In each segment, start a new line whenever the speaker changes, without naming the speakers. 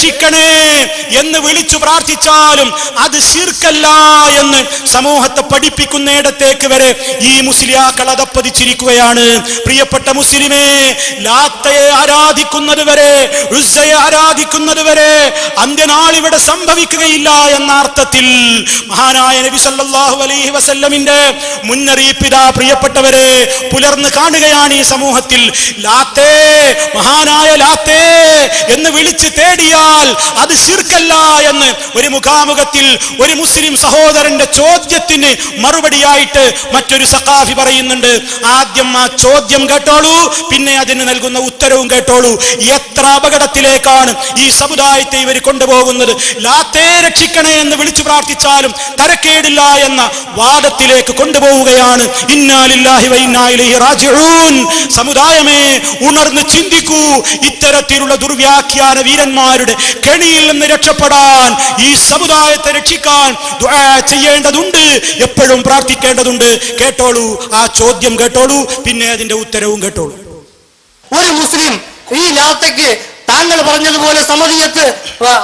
രക്ഷിക്കണേ എന്ന് വിളിച്ചു പ്രാർത്ഥിച്ചാലും അത് ശിർക്കല്ല എന്ന് സമൂഹത്തെ പഠിപ്പിക്കുന്നിടത്തേക്ക് വരെ ഈ മുസ്ലിയാക്കൾ അതപ്പതിച്ചിരിക്കുകയാണ്. പ്രിയപ്പെട്ട മുസ്ലിമേ ലാത്തയെ ആരാധിക്കുന്നത് വരെ ഉസ്സയെ ആരാധിക്കുന്നത് വരെ അന്ത്യനാൾ ഇവിടെ സംഭവിക്കുകയില്ല എന്ന അർത്ഥത്തിൽ മഹാനായ നബി സല്ലല്ലാഹു അലൈഹി വസല്ലമിന്റെ മുന്നറിയിപ്പിത പ്രിയപ്പെട്ടവരെ പുലർന്ന് കാണുകയാണ് ഈ സമൂഹത്തിൽ. ലാത്തേ മഹാനായ ലാത്തേ എന്ന് വിളിച്ച് തേടിയാൽ അത് ശിർക്കല്ല എന്ന് ഒരു മുഖാമുഖത്തിൽ ഒരു മുസ്ലിം സഹോദരന്റെ ചോദ്യത്തിന് മറുപടിയായിട്ട് മറ്റൊരു സഖാഫി പറയുന്നുണ്ട്. ആദ്യം ആ ചോദ്യം കേട്ടോളൂ പിന്നെ അതിന് നൽകുന്ന ഉത്തരവും കേട്ടോളൂ. എത്ര അപകടത്തിലേക്കാണ് ഈ സമുദായത്തെ ഇവർ കൊണ്ടുപോകുന്നത്? ലാത്തേ രക്ഷിക്കണേ എന്ന് വിളിച്ചു പ്രാർത്ഥിച്ചാലും തരക്കേടില്ല എന്ന വാദത്തിലേക്ക് കൊണ്ടുപോവുകയാണ്. സമുദായമേ ഉണർന്ന് ചിന്തിക്കൂ. ഇത്തരത്തിലുള്ള ദുർവ്യാഖ്യാന വീരന്മാരുടെ കെണിയിൽ നിന്ന് രക്ഷപ്പെടാൻ ഈ സമുദായത്തെ രക്ഷിക്കാൻ ചെയ്യേണ്ടതുണ്ട് എപ്പോഴും പ്രാർത്ഥിക്കേണ്ടതുണ്ട്. കേട്ടോളൂ ആ ചോദ്യം കേട്ടോളൂ പിന്നെ അതിന്റെ ഉത്തരവും കേട്ടോളൂ.
ഒരു മുസ്ലിം ഈ ലാത്തയ്ക്ക് താങ്കൾ പറഞ്ഞതുപോലെ സമതിയത്ത്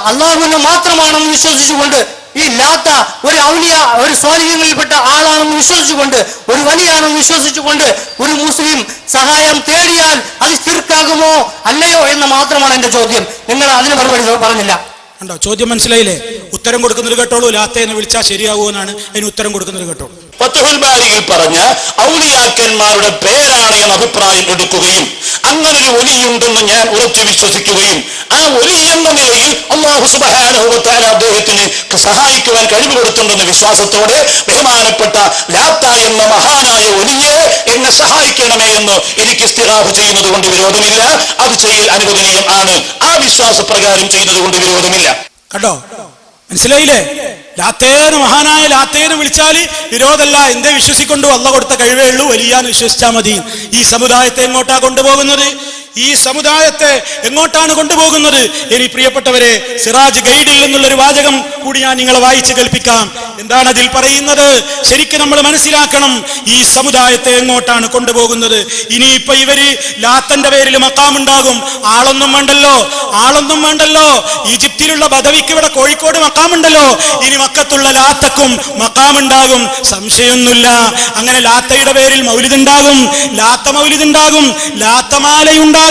അള്ളാഹുവിന് മാത്രമാണെന്ന് വിശ്വസിച്ചുകൊണ്ട് ഈ ലാത്ത ഒരു ഔലിയ ഒരു സ്വാധീനങ്ങളിൽപ്പെട്ട ആളാണെന്ന് വിശ്വസിച്ചുകൊണ്ട് ഒരു വലിയാണെന്ന് വിശ്വസിച്ചുകൊണ്ട് ഒരു മുസ്ലിം സഹായം തേടിയാൽ അത് ശിർക്കാകുമോ അല്ലയോ എന്ന് മാത്രമാണ് എന്റെ ചോദ്യം. നിങ്ങൾ അതിന് മറുപടി പറഞ്ഞില്ല.
ഉണ്ടോ ചോദ്യം മനസ്സിലായില്ലേ? ഉത്തരം കൊടുക്കുന്നത് കേട്ടോളൂ. ലാത്തേ എന്ന് വിളിച്ചാൽ ശരിയാകുമെന്നാണ് അതിന് ഉത്തരം കൊടുക്കുന്നത് കേട്ടോളൂ
ഫത്തുഹുൽ ബാരിയിൽ പറഞ്ഞ ഔലിയാക്കന്മാരുടെ പേരാണ് ഞാൻ അഭിപ്രായം എടുക്കുകയും അങ്ങനെ ഒരു ഒലിയുണ്ടെന്ന് ഞാൻ ഉറച്ചു വിശ്വസിക്കുകയും ആ ഒലി എന്ന നിലയിൽ അദ്ദേഹത്തിന് സഹായിക്കുവാൻ കഴിവ് കൊടുത്തിട്ടുണ്ടെന്ന വിശ്വാസത്തോടെ ബഹുമാനപ്പെട്ട ലാത്ത എന്ന മഹാനായ ഒലിയെ എന്നെ സഹായിക്കണമേ എന്ന് എനിക്ക് ഇസ്തിഹാഫ് ചെയ്യുന്നത് കൊണ്ട് വിരോധമില്ല. അത് ചെയ്യൽ അനുവദനീയം ആണ്. ആ വിശ്വാസപ്രകാരം ചെയ്യുന്നത് കൊണ്ട് വിരോധമില്ല.
കണ്ടോ മനസ്സിലായില്ലേ? ലാത്തേന്ന് മഹാനായ ലാത്തേന്ന് വിളിച്ചാൽ വിരോധമല്ല. എന്തേ വിശ്വസിക്കൊണ്ടു അല്ല കൊടുത്ത കഴിവേ ഉള്ളൂ. വലിയാന്ന് വിശ്വസിച്ചാൽ മതി. ഈ സമുദായത്തെ എങ്ങോട്ടാ കൊണ്ടുപോകുന്നത്? ഈ സമുദായത്തെ എങ്ങോട്ടാണ് കൊണ്ടുപോകുന്നത്? ഇനി പ്രിയപ്പെട്ടവരെ സിറാജ് ഗൈഡിൽ നിന്നുള്ള ഒരു വാചകം കൂടി ഞാൻ നിങ്ങളെ വായിച്ചു കേൾപ്പിക്കാം. എന്താണ് അതിൽ പറയുന്നത്? ശരിക്കും നമ്മൾ മനസ്സിലാക്കണം ഈ സമുദായത്തെ എങ്ങോട്ടാണ് കൊണ്ടുപോകുന്നത്. ഇനിയിപ്പൊ ഇവർ ലാത്തന്റെ പേരിൽ മക്കാമുണ്ടാകും. ആളൊന്നും വേണ്ടല്ലോ ആളൊന്നും വേണ്ടല്ലോ. ഈജിപ്തിലുള്ള ബദവിക്ക് ഇവിടെ കോഴിക്കോട് മക്കാമുണ്ടല്ലോ. ഇനി മക്കത്തുള്ള ലാത്തക്കും മക്കാമുണ്ടാകും. സംശയമൊന്നുമില്ല. അങ്ങനെ ലാത്തയുടെ പേരിൽ മൗലിദുണ്ടാകും ലാത്ത മൗലിദുണ്ടാകും ലാത്തമാലയുണ്ടാകും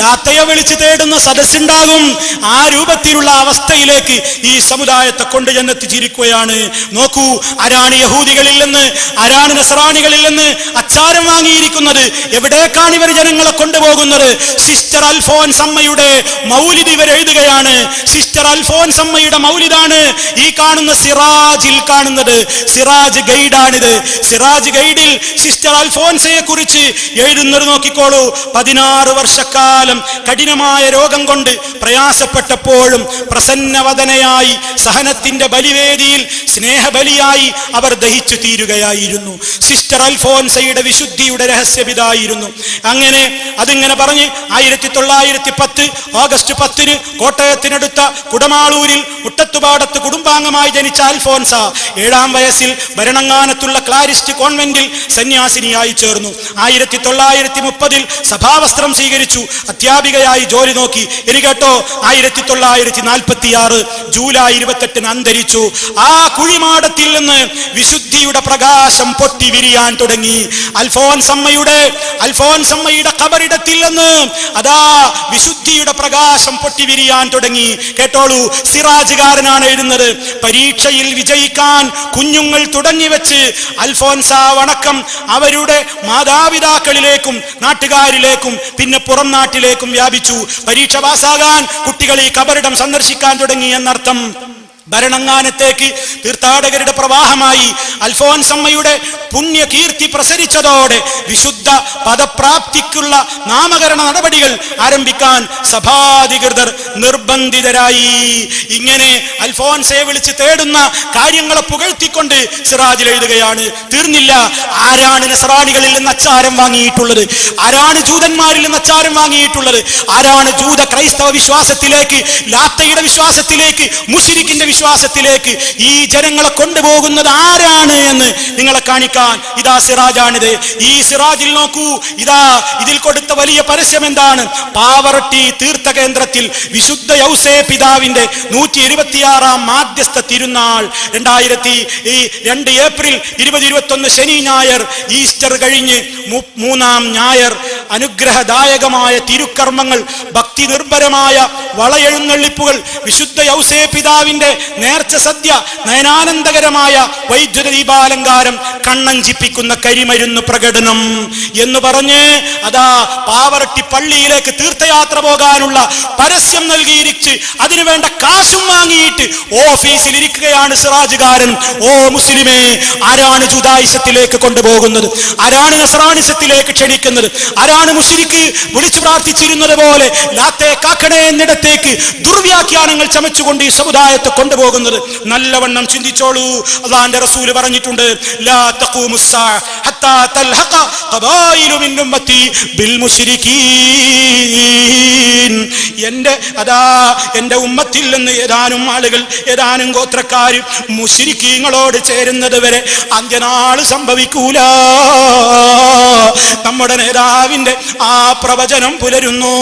ലാത്തയെ വിളിച്ചു തേടുന്ന സദസ്സുണ്ടാകും. ആ രൂപത്തിലുള്ള അവസ്ഥയിലേക്ക് ഈ സമുദായത്തെ കൊണ്ട് ചെന്നെത്തിച്ചിരിക്കുകയാണ് നോക്കൂ ആരാണ് യഹൂദികളിൽ നിന്ന് ആരാണ് നസ്രാണികളിൽ നിന്ന് അച്ചാരം വാങ്ങിയിരിക്കുന്നത്? എവിടേക്കാണ് ഇവർ ജനങ്ങളെ കൊണ്ടുപോകുന്നത്? സിസ്റ്റർ അൽഫോൻസ് അമ്മയുടെ മൗലിദ് ഇവർ എഴുതുകയാണ്. സിസ്റ്റർ അൽഫോൻസ് അമ്മയുടെ മൗലിദാണ് ഈ കാണുന്ന സിറാജിൽ കാണുന്നത്. സിറാജ് ഗൈഡാണിത്. സിറാജ് ഗൈഡിൽ സിസ്റ്റർ അൽഫോൻസയെ കുറിച്ച് എഴുതുന്നത് നോക്കിക്കോളൂ. പതിനാറ് വർഷക്കാലം കഠിനമായ രോഗം കൊണ്ട് പ്രയാസപ്പെട്ടപ്പോഴും പ്രസന്നവദനയായി സഹനത്തിന്റെ ബലിവേദിയിൽ സ്നേഹബലിയായി അവർ ദഹിച്ചു തീരുകയായിരുന്നു. സിസ്റ്റർ അൽഫോൻസയുടെ വിശുദ്ധിയുടെ രഹസ്യപിതായിരുന്നു. അങ്ങനെ അതിങ്ങനെ പറഞ്ഞ് ആയിരത്തി തൊള്ളായിരത്തി പത്ത് ഓഗസ്റ്റ് പത്തിന് കോട്ടയത്തിനടുത്ത കുടമാളൂരിൽ മുട്ടത്തുപാടത്ത് കുടുംബാംഗമായി ജനിച്ച അൽഫോൻസ ഏഴാം വയസ്സിൽ ഭരണങ്ങാനത്തുള്ള ക്ലാരിസ്റ്റ് കോൺവെന്റിൽ സന്യാസിനിയായി ചേർന്നു. ആയിരത്തി തൊള്ളായിരത്തി മുപ്പതിൽ സഭാവസ്ത്രം സ്വീകരിച്ചു അധ്യാപികയായി ജോലി നോക്കി. ഇനി കേട്ടോ ആയിരത്തി തൊള്ളായിരത്തി നാൽപ്പത്തി ആറ് ജൂലൈ ഇരുപത്തെട്ടിന് അന്തരിച്ചു. ആ കുഴിമാടത്തിൽ നിന്ന് വിശുദ്ധിയുടെ പ്രകാശം പൊട്ടി വിരിയാൻ തുടങ്ങി. അൽഫോൻസമ്മയുടെ അൽഫോൻസമ്മയുടെ കബറിടത്തിൽ നിന്ന് അതാ വിശുദ്ധിയുടെ പ്രകാശം പൊട്ടി വിരിയാൻ തുടങ്ങി. കേട്ടോളൂ സിറാജുകാരനാണ് എഴുതുന്നത്. പരീക്ഷയിൽ വിജയിക്കാൻ കുഞ്ഞുങ്ങൾ തുടങ്ങി വെച്ച് അൽഫോൻസ വണക്കം അവരുടെ മാതാപിതാക്കളിലേക്കും നാട്ടുകാരിലേക്കും പിന്നെ പുറം നാട്ടിലേക്കും വ്യാപിച്ചു. പരീക്ഷ പാസ്സാകാൻ കുട്ടികൾ ഈ കബറിടം സന്ദർശിക്കാൻ തുടങ്ങി എന്നർത്ഥം. ഭരണങ്ങാനത്തേക്ക് തീർത്ഥാടകരുടെ പ്രവാഹമായി അൽഫോൻസമ്മയുടെ പുണ്യകീർത്തി പ്രസരിച്ചതോടെ വിശുദ്ധ പദപ്രാപ്തിക്കുള്ള നാമകരണ നടപടികൾ ആരംഭിക്കാൻ സഭാധികൃതർ നിർബന്ധിതരായി. ഇങ്ങനെ അൽഫോൻസയെ വിളിച്ച് തേടുന്ന കാര്യങ്ങളെ പുകഴ്ത്തിക്കൊണ്ട് സിറാജിൽ എഴുതുകയാണ് തീർന്നില്ല ആരാണ് നസറാണികളിൽ നിന്ന് അച്ചാരം വാങ്ങിയിട്ടുള്ളത്? ആരാണ് ജൂതന്മാരിൽ നിന്ന് അച്ചാരം വാങ്ങിയിട്ടുള്ളത്? ആരാണ് ജൂത ക്രൈസ്തവ വിശ്വാസത്തിലേക്ക് ലാത്തയുടെ വിശ്വാസത്തിലേക്ക് മുഷിരിക്കിന്റെ വിശ്വാസത്തിലേക്ക് ഈ ജനങ്ങളെ കൊണ്ടുപോകുന്നത് ആരാണ് എന്ന് നിങ്ങളെ കാണിക്കാൻ ഇതാ സിറാജാണിത്. ഈ സിറാജിൽ നോക്കൂ ഇതാ ഇതിൽ കൊടുത്ത വലിയ പരസ്യം എന്താണ്? പാവറട്ടി തീർത്ഥ കേന്ദ്രത്തിൽ വിശുദ്ധ യൗസേ പിതാവിന്റെ നൂറ്റി ഇരുപത്തിയാറാം മാധ്യസ്ഥ തിരുനാൾ രണ്ടായിരത്തി ഈ രണ്ട് ഏപ്രിൽ ഇരുപത് ഇരുപത്തൊന്ന് ശനി ഞായർ ഈസ്റ്റർ കഴിഞ്ഞ് മൂന്നാം ഞായർ അനുഗ്രഹദായകമായ തിരുക്കർമ്മങ്ങൾ ഭക്തി നിർഭരമായ വളയെഴുന്നള്ളിപ്പുകൾ വിശുദ്ധ യൗസേ പിതാവിന്റെ നേർച്ച സദ്യ നയനാനന്ദകരമായ വൈദ്യുത ദീപാലങ്കാരം കണ്ണഞ്ചിപ്പിക്കുന്ന കരിമരുന്ന് പ്രകടനം എന്ന് പറഞ്ഞ് അതാ പാവറട്ടി പള്ളിയിലേക്ക് തീർത്ഥയാത്ര പോകാനുള്ള പരസ്യം നൽകിയിരിച്ച് അതിനുവേണ്ട കാശും വാങ്ങിയിട്ട് ഓഫീസിൽ ഇരിക്കുകയാണ് സിറാജുകാരൻ. ഓ മുസ്ലിമേ ആരാണ് ജുദായിസത്തിലേക്ക് കൊണ്ടുപോകുന്നത്? ആരാണ് നസറാണിസത്തിലേക്ക് ക്ഷണിക്കുന്നത്? ആരാണ് മുസ്ലിക്ക് വിളിച്ചു പ്രാർത്ഥിച്ചിരുന്നത് പോലെ ലാത്തെ എന്നിടത്തേക്ക് ദുർവ്യാഖ്യാനങ്ങൾ ചമച്ചുകൊണ്ട് ഈ സമുദായത്തെ കൊണ്ടുപോകുന്നത് നല്ലവണ്ണം ചിന്തിച്ചോളൂ. അള്ളാന്റെ റസൂൽ പറഞ്ഞിട്ടുണ്ട് എന്റെ അതാ എന്റെ ഉമ്മത്തിൽ നിന്ന് ഏതാനും ആളുകൾ ഏതാനും ഗോത്രക്കാർ മുശിരിക്കീങ്ങളോട് ചേരുന്നത് വരെ അന്ത്യനാൾ സംഭവിക്കൂല. നമ്മുടെ നേതാവിന്റെ ആ പ്രവചനം പുലരുന്നു.